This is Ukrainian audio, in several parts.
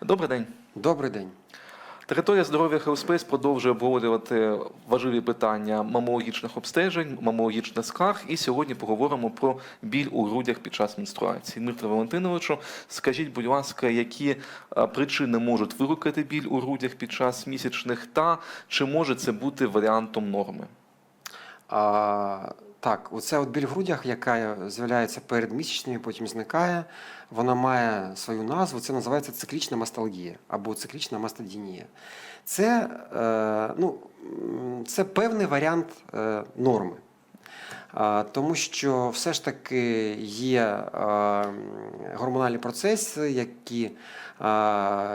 Добрий день. Добрий день. Територія здоров'я Хелспейс продовжує обговорювати важливі питання мамологічних обстежень, мамологічних скарг. І сьогодні поговоримо про біль у грудях під час менструації. Дмитро Валентиновичу, скажіть, будь ласка, які е, причини можуть викликати біль у грудях під час місячних, та чи може це бути варіантом норми? А, так, оце от біль в грудях, яка з'являється перед місячними, потім зникає, вона має свою назву. Це називається циклічна масталгія або циклічна мастодінія. Це, е, ну, це певний варіант е, норми. Тому що все ж таки є гормональні процеси, які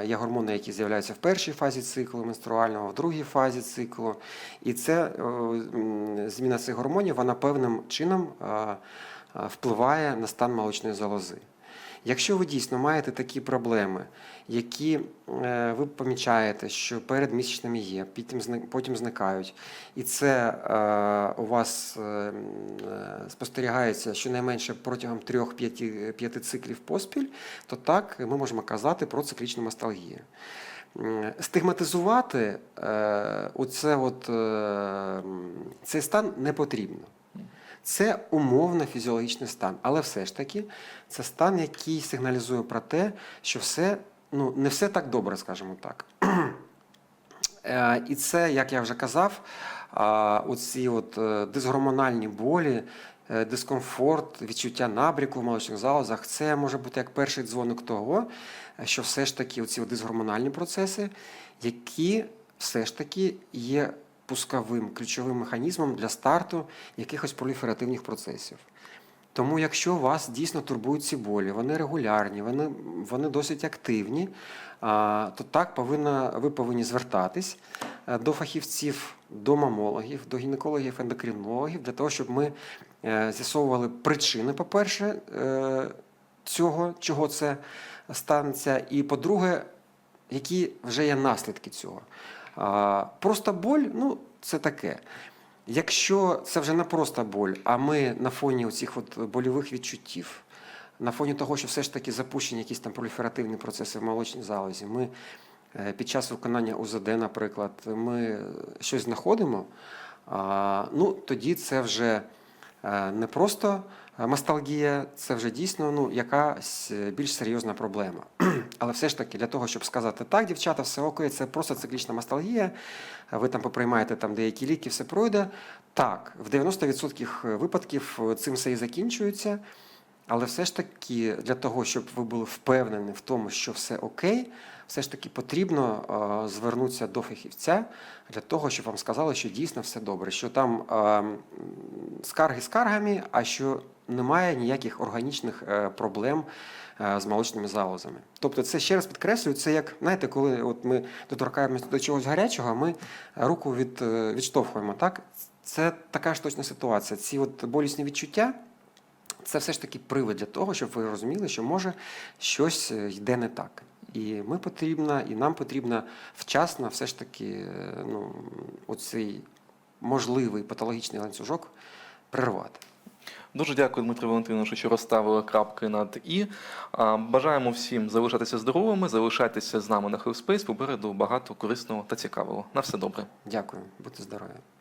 є гормони, які з'являються в першій фазі циклу менструального, в другій фазі циклу. І це е, зміна цих гормонів вона певним чином впливає на стан молочної залози. Якщо ви дійсно маєте такі проблеми, які е, ви помічаєте, що перед місячними є, потім, зникають, і це е, у вас е, спостерігається щонайменше протягом 3-5 циклів поспіль, то так ми можемо казати про циклічну масталгію. Стигматизувати оце от, цей стан не потрібно. Це умовно фізіологічний стан, але все ж таки це стан, який сигналізує про те, що все ну, не все так добре, скажімо так. Е, І це, як я вже казав, оці от е, дисгормональні болі, е, дискомфорт, відчуття набріку в молочних залозах, це може бути як перший дзвоник того, що все ж таки оці дисгормональні процеси, які все ж таки є пусковим ключовим механізмом для старту якихось проліферативних процесів. Тому, якщо вас дійсно турбують ці болі, вони регулярні, вони, вони досить активні, то так повинна, ви повинні звертатись е, до фахівців, до мамологів, до гінекологів, ендокринологів, для того, щоб ми е, з'ясовували причини, по-перше, е, цього, чого це станеться, і по-друге, які вже є наслідки цього. Просто боль, ну, це таке. Якщо це вже не просто боль, а ми на фоні цих от больових відчуттів, на фоні того, що все ж таки запущені якісь там проліферативні процеси в молочній залозі, ми е, під час виконання УЗД, наприклад, ми щось знаходимо, ну, тоді це вже не просто е, масталгія, це вже дійсно ну, якась е, більш серйозна проблема. Але все ж таки, для того, щоб сказати так, дівчата, все окей, це просто циклічна масталгія, ви там поприймаєте там деякі ліки, все пройде. Так, в 90% випадків цим все і закінчується. Але все ж таки, для того, щоб ви були впевнені в тому, що все окей, все ж таки потрібно е, звернутися до фахівця для того, щоб вам сказали, що дійсно все добре, що там е, скарги скаргами, а що немає ніяких органічних е, проблем з молочними залозами. Тобто, це ще раз підкреслюю, це як знаєте, коли от ми доторкаємося до чогось гарячого, ми руку від, відштовхуємо. Так, це така ж точна ситуація. Ці от болісні відчуття. Це все ж таки привид для того, щоб ви розуміли, що може щось е, йде не так. І ми потрібно, і нам потрібно вчасно все ж таки е, ну, оцей можливий патологічний ланцюжок перервати. Дуже дякую, Дмитро Валентиновичу, що розставили крапки над і. Бажаємо всім залишатися здоровими, залишайтеся з нами на Хелспейс. Попереду багато корисного та цікавого. На все добре. Дякую, будьте здорові.